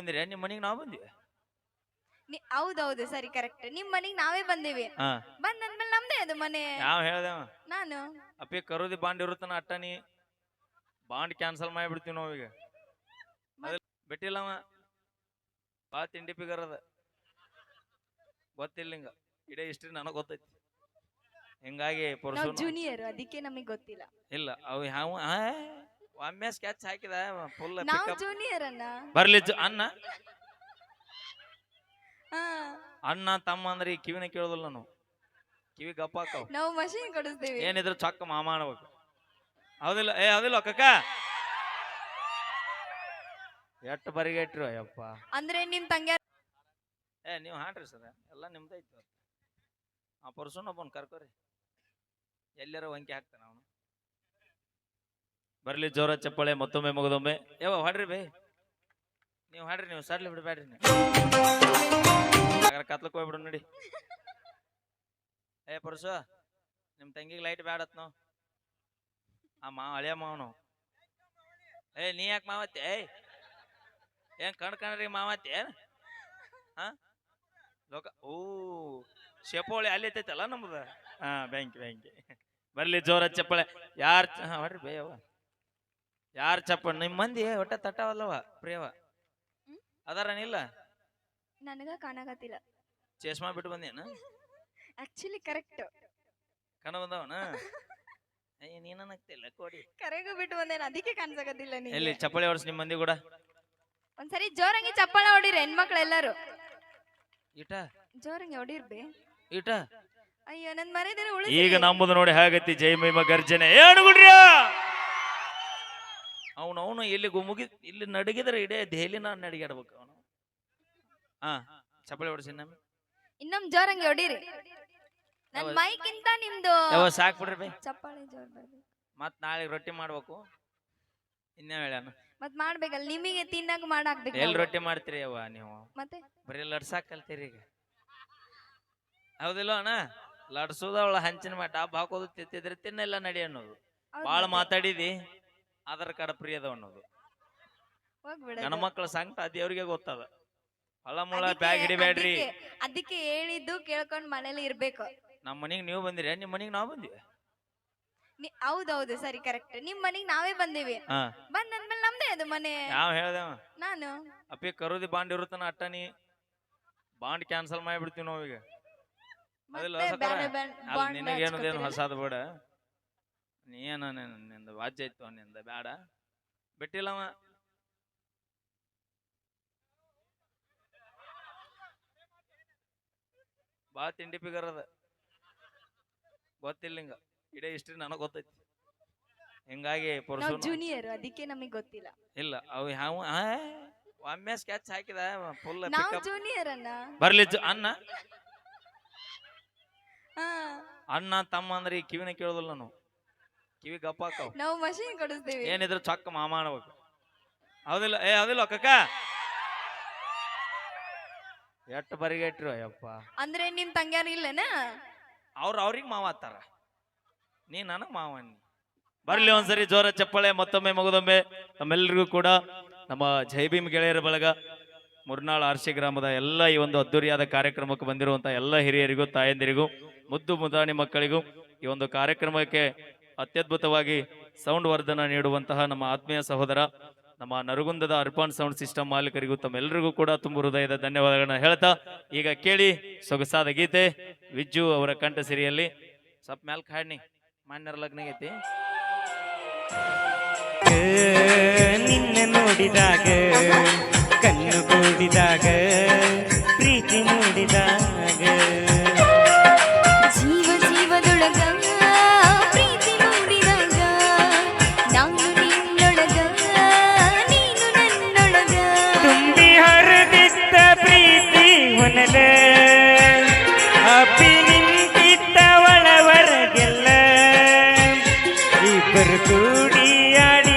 ಬಂದಿರಿ? ನಿಮ್ಮ ಮನೆಗೆ ನಾವು ಬಂದಿವಿ. ನಿ- ಹೌದೌದು ಸರಿ ಕರೆಕ್ಟ್ ನಿಮ್ ಮನೆಗ್ ನಾವೇ ಬಂದೀವಿ. ಹಾ. ಬಂದ್ ಅಂದ್ಮೇಲೆ ನಮ್ದೇ ಅದು ಮನೆ. ನಾವ್ ಹೇಳ್ದೇವ. ನಾನು. ಅಪ್ಪಿ ಕರೋದಿ ಬಾಂಡ್ ಇರುತ್ತಾನ ಅಟ್ಟನಿ. ಬಾಂಡ್ ಕ್ಯಾನ್ಸಲ್ ಮಾಡಿಬಿಡ್ತೀವಿ ನಾವು ಈಗ. ಅದಿಲ್ಲ ಬಿಟ್ಟಿಲ್ಲವ ಬಾ ತಿಂಡಿ ಪಿಗರ್ ಅದ. ಗೊತ್ತಿಲ್ಲ ಹಿಂಗ ಇಡೇ ಹಿಸ್ಟ್ರಿ ನನಗೆ ಗೊತ್ತೈತಿ. ಹಿಂಗಾಗಿ ನಾವು ಜೂನಿಯರ್ ಅದಕ್ಕೆ ನಮಗ್ ಗೊತ್ತಿಲ್ಲ. ಇಲ್ಲ ಅವು ಯಾವ ಒಮ್ಮೆ ಸ್ಕೆಚ್ ಹಾಕಿದ ಫುಲ್ ನಾವು ಜೂನಿಯರ್ ಅಣ್ಣ. ಬರ್ಲಿ ಜ- ಅಣ್ಣ. ಹಾ. ಅಣ್ಣ ತಮ್ಮ ಅಂದ್ರೆ ಈ ಕಿವಿನ ಕೇಳೋದಿಲ್ಲ ನಾವು. ಕಿವಿ ಗಪ್ಪ ಹಾಕವ್. ನಾವು ಮಷೀನ್ ಕೊಡಿಸ್ತೀವಿ. ಏನಿದ್ರು ಚೊಕ್ಕ ಮಾಮ ಅನ್ಬೇಕು ಹೌದಿಲ್ಲ ಏ ಹೌದಿಲ್ಲ ಕಕ್ಕ ಎಷ್ಟು ಬರಿಗೆಟ್ರು ಅಯ್ಯಪ್ಪ. ಅಂದ್ರೆ ನಿಮ್ ತಂಗ್ಯಾರ ಏ ನೀವು ಹಾಡ್ರಿ ಸರ್ ಎಲ್ಲ ನಿಮ್ದೈತಿ. ಆ ಪರ್ಸನ್ ಒಬ್ಬನ್ ಕರ್ಕೋರಿ. ಎಲ್ಲಾರ ವಂಕಿ ಹಾಕ್ತಾನ ಅವನು. ಬರ್ಲಿ ಜೋರ ಚಪ್ಪಳೆ, ಮತ್ತೊಮ್ಮೆ ಮುಗದೊಮ್ಮೆ. ಯಾವ ಹಾಡ್ರಿ ಬೈ. ನೀವು ಹಾಡ್ರಿ, ನೀವು ಸಡ್ಲಿ ಬಿಡಬೇಡ್ರಿ ನೀವು. ಕತ್ಲಕ್ಕೆ ಹೋಗ್ಬಿಡು ನೋಡಿ. ಏ ಪುರುಷ ನಿಮ್ಮ ತಂಗಿಗೆ ಲೈಟ್ ಬ್ಯಾಡತ್ ನಾವು ಆ ಮಾವ ಹಳೆಯ ಮಾವನು. ಏ, ನೀ ಯಾಕೆ ಮಾವತ್ತೆ? ಏಯ್, ಏನ್ ಕಣ್ ಕಣ್ರಿ ಮಾವತ್ತೆ? ಹಾ? ಲೋಕ, ಓ ಶೆಪೋಳಿ ಅಲ್ಲಿ ಐತೈತಲ್ಲ ನಮ್ದು? ಹಾ, ಬ್ಯಾಂಕ್ ಬ್ಯಾಂಕ್. ಬರ್ಲಿ ಜೋರ ಚಪ್ಪಳೆ. ಯಾರು, ಹಾ, ಹೊಡ್ರಿ ಬೇಯವ್ವ ಯಾರ್ ಚಪ್ಪ ನಿಮ್ ಮಂದಿ ಒಟ್ಟ ತಟ್ಟವಲ್ಲವ ಪ್ರಿಯವ ಹ್ಮ್? ಅದಾರನಿಲ್ಲ? ನನಗ ಕಾಣಕತ್ತಿಲ್ಲ. ಚೇಷ್ಮಾ ಬಿಟ್ಟು ಬಂದೇನ? ಆಕ್ಚುಲಿ ಕರೆಕ್ಟ್ ಕಣ ಬಂದವನ? ಅಯ್ಯ ನೀನಕ್ತಿಲ್ಲ ಕೋಡಿ. ಕರೆಗೂ ಬಿಟ್ಟು ಬಂದೇನ ಅದಕ್ಕೆ ಕಾಣಿಸಕತ್ತಿಲ್ಲ ಎಲ್ಲಿ ನೀ ಚಪ್ಪಳಿ ಹೊಡ್ಸ್ ನಿಮ್ ಮಂದಿ ಕೂಡ? ಒಂದ್ಸರಿ ಜೋರಂಗಿ ಚಪ್ಪಾಳೆ ಹೊಡಿರಿ ಹೆಣ್ಮಕ್ಳು ಎಲ್ಲಾರು ಈಟ? ಜೋರಂಗಿ ಹೊಡಿರ್ಬಿ. ಇಟ ಅಯ್ಯೋ ನನ್ ಮರಿದ್ರೆ ಉಳಿ ಈಗ ನಂಬುದು ನೋಡಿ ಹಾಗತ್ತಿ ಜೈ ಮಹಿಮ ಗರ್ಜನೆ. ಏನು ಗುಡ್ರಿಯ ಅವನು ಅವನು ಇಲ್ಲಿ ಮುಗಿ ಇಲ್ಲಿ ನಡಗಿದ್ರೆ ಇಡೇ ದೆಹಲಿ ನಾನು ನಡಿಗಾಡ್ಬೇಕು ಅವನು. ಹಾ ಚಪ್ಪಲಿ ಹೊಡಿಸಿ ನಮ್ಮ ಇನ್ನೊಮ್ ಜೋರಂಗಿ ಹೊಡೀರಿ. ನನ್ ಮೈಕಿಂತ ನಿಮ್ದು ಯಾವ ಸಾಕ್ ಬಿಡ್ರಿ ಬೈ. ಚಪ್ಪಾಳೆ ಜೋರ್ ಬರ್ಬೇಕು. ಮತ್ ನಾಳೆ ರೊಟ್ಟಿ ಮಾಡ್ಬೇಕು. ಇನ್ನೇ ಹೇಳ್ಯಾನ? ಮತ್ ಮಾಡ್ಬೇಕಲ್ಲ ನಿಮಗೆ ತಿನ್ನಕ್ ಮಾಡಾಕ್ಬೇಕು ಎಲ್ಲಿ ರೊಟ್ಟಿ ಮಾಡ್ತೀರಿ ಅವ್ವ ನೀವು? ಮತ್ತೆ? ಬರೀ ಲಡ್ಸಾಕ್ ಕಲ್ತೀರಿ ಈಗ. ಹೌದಿಲ್ಲ ಅಣ್ಣ? ಲಡ್ಸೋದ ಅವಳ ಹಂಚಿನ ಮಟ್ಟ ಡಬ್ಬ ಹಾಕೋದು ತಿತ್ತಿದ್ರೆ ತಿನ್ನೆಲ್ಲ ನಡಿ ಅನ್ನೋದು. ಬಾಳ ಮತ್ತೆ. ಮಾತಾಡಿದಿ ಕಾರ್ಡ್ ಫ್ರೀ ಪ್ರಿಯದ ಅನ್ನೋದು. ಹೋಗ್ಬಿಡೋದು. ಗಣಮಕ್ಳ ಸಂಕಟ ದೇವ್ರಿಗೆ ಗೊತ್ತದ. ಹೊಲ ಮುಳ ಅದಕ್ಕೆ- ಬ್ಯಾಗ್ ಹಿಡಿಬೇಡ್ರಿ. ಅದಕ್ಕೆ- ಹೇಳಿದ್ದು ಕೇಳ್ಕೊಂಡ್ ಮನೇಲಿ ಇರ್ಬೇಕು. ನಮ್ಮ ಮನಿಗ್ ನೀವು ಬಂದಿರಿ ನಿಮ್ ಮನಿಗ್ ನಾವು ಬಂದಿವಿ. ಹೌದೌದು ಸರಿ ಕರೆಕ್ಟ್ ನಿಮ್ ಮನೆಗ್ ನಾವೇ ಬಂದಿವಿ. ಬಂದ್ಮೇಲೆ ಬಂದ್ ಅಂದ್ಮೇಲೆ ನಮ್ದೇ ಅದು ಮನೆ. ನಾವ್ ಹೇಳ್ದೆ ನಾನು. ಅಪ್ಪಿ ಕರೋದಿ ಬಾಂಡ್ ಇರುತ್ತಾನ ಅಟ್ಟನಿ ಬಾಂಡ್ ಕ್ಯಾನ್ಸಲ್ ಮಾಡಿಬಿಡ್ತೀವಿ bond ಹೊಸಾದ ಬೇಡ. ನೀ ಏನ ನಿಂದ ವಾಜ್ಯ ಇತ್ತು ನಿಂದ ಬೇಡ. ಬಿಟ್ಟಿಲ್ಲವ. ಬಾ ತಿಂಡಿ ಪಿಗರ್ ಅದ. ಗೊತ್ತಿಲ್ಲ ಹಿಂಗ. ಇಡೇ ಹಿಸ್ಟ್ರಿ ನನಗೆ ಗೊತ್ತೈತಿ. ಹಿಂಗಾಗಿ ನಾವು ಜೂನಿಯರ್ ಅದಕ್ಕೆ ನಮಗೆ ಗೊತ್ತಿಲ್ಲ. ಇಲ್ಲ ಅವು ಯಾವ ಒಮ್ಮೆ ಸ್ಕೆಚ್ ಹಾಕಿದ ಫುಲ್ ನಾವು ಜೂನಿಯರ್ ಅನ್ನ ಬರ್ಲಿ ಜ- ಅಣ್ಣ. ಹಾ. ಅಣ್ಣ ತಮ್ಮ ಅಂದ್ರೆ ಈ ಕಿವಿನ ಕೇಳೋದಿಲ್ಲ ನಾವು ಕಿವಿ ಗಪ್ಪ ಹಾಕವ್ ನಾವು ಮಷೀನ್ ಕೊಡಿಸ್ತೀವಿ. ಏನಿದ್ರು ಚಕ್ಕ ಮಾಮ ಅನ್ಬೇಕು. ಹೌದಿಲ್ಲ ಏ ಹೌದಿಲ್ಲ ಕಕ್ಕ ಎಟ್ಟು ಬರಿಗೆಟ್ರು ಅಯ್ಯಪ್ಪ. ಅಂದ್ರೆ ನಿಮ್ ತಂಗ್ಯಾರ ಇಲ್ಲನ? ಅವ್ರ ಅವ್ರಿಗೆ ಮಾವ ಆತ್ತಾರ ನೀ ನನಗ್ ಮಾವ ನೀ ಬರ್ಲಿ ಒಂದ್ಸರಿ ಜೋರ ಚಪ್ಪಳೆ ಮತ್ತೊಮ್ಮೆ ಮಗದೊಮ್ಮೆ. ನಮ್ಮೆಲ್ಲರಿಗೂ ಕೂಡ ನಮ್ಮ ಜೈ ಭೀಮ್ ಗೆಳೆಯರ ಬಳಗ ಮುರ್ನಾಳ್ ಆರ್ಸಿ ಗ್ರಾಮದ ಎಲ್ಲ ಈ ಒಂದು ಅದ್ದೂರಿಯಾದ ಕಾರ್ಯಕ್ರಮಕ್ಕೆ ಬಂದಿರುವಂತಹ ಎಲ್ಲ ಹಿರಿಯರಿಗೂ ತಾಯಂದಿರಿಗೂ ಮುದ್ದು ಮುದಾಣಿ ಮಕ್ಕಳಿಗೂ ಈ ಒಂದು ಕಾರ್ಯಕ್ರಮಕ್ಕೆ ಅತ್ಯದ್ಭುತವಾಗಿ ಸೌಂಡ್ ವರ್ಧನ ನೀಡುವಂತಹ ನಮ್ಮ ಆತ್ಮೀಯ ಸಹೋದರ, ನಮ್ಮ ನರಗುಂದದ ಅರ್ಪಾನ್ ಸೌಂಡ್ ಸಿಸ್ಟಮ್ ಮಾಲೀಕರಿಗೂ ತಮ್ಮೆಲ್ಲರಿಗೂ ಕೂಡ ತುಂಬ ಹೃದಯದ ಧನ್ಯವಾದಗಳನ್ನ ಹೇಳ್ತಾ, ಈಗ ಕೇಳಿ ಸೊಗಸಾದ ಗೀತೆ ವಿಜ್ಜು ಅವರ ಕಂಠ ಸಿರಿಯಲ್ಲಿ ಸ್ವಲ್ಪ ಮ್ಯಾಲ್ ಹಾಡ್ನಿ ಮಾನ್ಯರ ಲಗ್ನ ಐತಿ ನಿನ್ನ ನೋಡಿದಾಗ, ಕಣ್ಣು ಕೂಡಿದಾಗ, ಪ್ರೀತಿ ಮೂಡಿದಾಗ. কুড়িয়ারি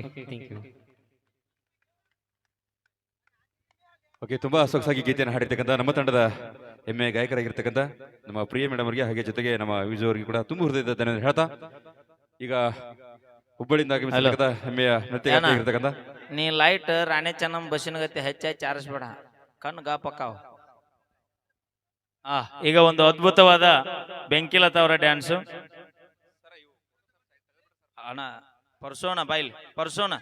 ಓಕೆ ಥ್ಯಾಂಕ್ ಯು ಓಕೆ ತುಂಬಾ ಸೊಗಸಾಗಿ ಗೀತೆಯನ್ನು ಹಾಡಿರ್ತಕ್ಕಂಥ ನಮ್ಮ ತಂಡದ ಹೆಮ್ಮೆ ಗಾಯಕರಾಗಿರ್ತಕ್ಕಂಥ ನಮ್ಮ ಪ್ರಿಯ ಮೇಡಮ್ ಅವರಿಗೆ ಹಾಗೆ ಜೊತೆಗೆ ನಮ್ಮ ವಿಜಯ್ ಅವರಿಗೆ ಕೂಡ ತುಂಬ ಹೃದಯದ ಧನ್ಯವಾದ ಹೇಳ್ತಾ. ಈಗ ಹುಬ್ಬಳ್ಳಿಯಿಂದ ಆಗಮಿಸಿರ್ತಕ್ಕಂಥ ಹೆಮ್ಮೆಯ ನೃತ್ಯ ಏನ? ನೀ ಲೈಟ್ ರಾಣಿ ಚೆನ್ನಮ್ಮ ಬಸ್ಸಿನ ಗತಿ ಹೆಚ್ಚಾಗಿ ಆರಿಸ್ಬೇಡ ಕಣ್ಣು ಗಾಪಕ್ಕಾವ್ ಆ ಈಗ ಒಂದು ಅದ್ಭುತವಾದ ಬೆಂಕಿಲತಾ ಅವರ ಡ್ಯಾನ್ಸು ಅಣ್ಣ Persona, bail, persona.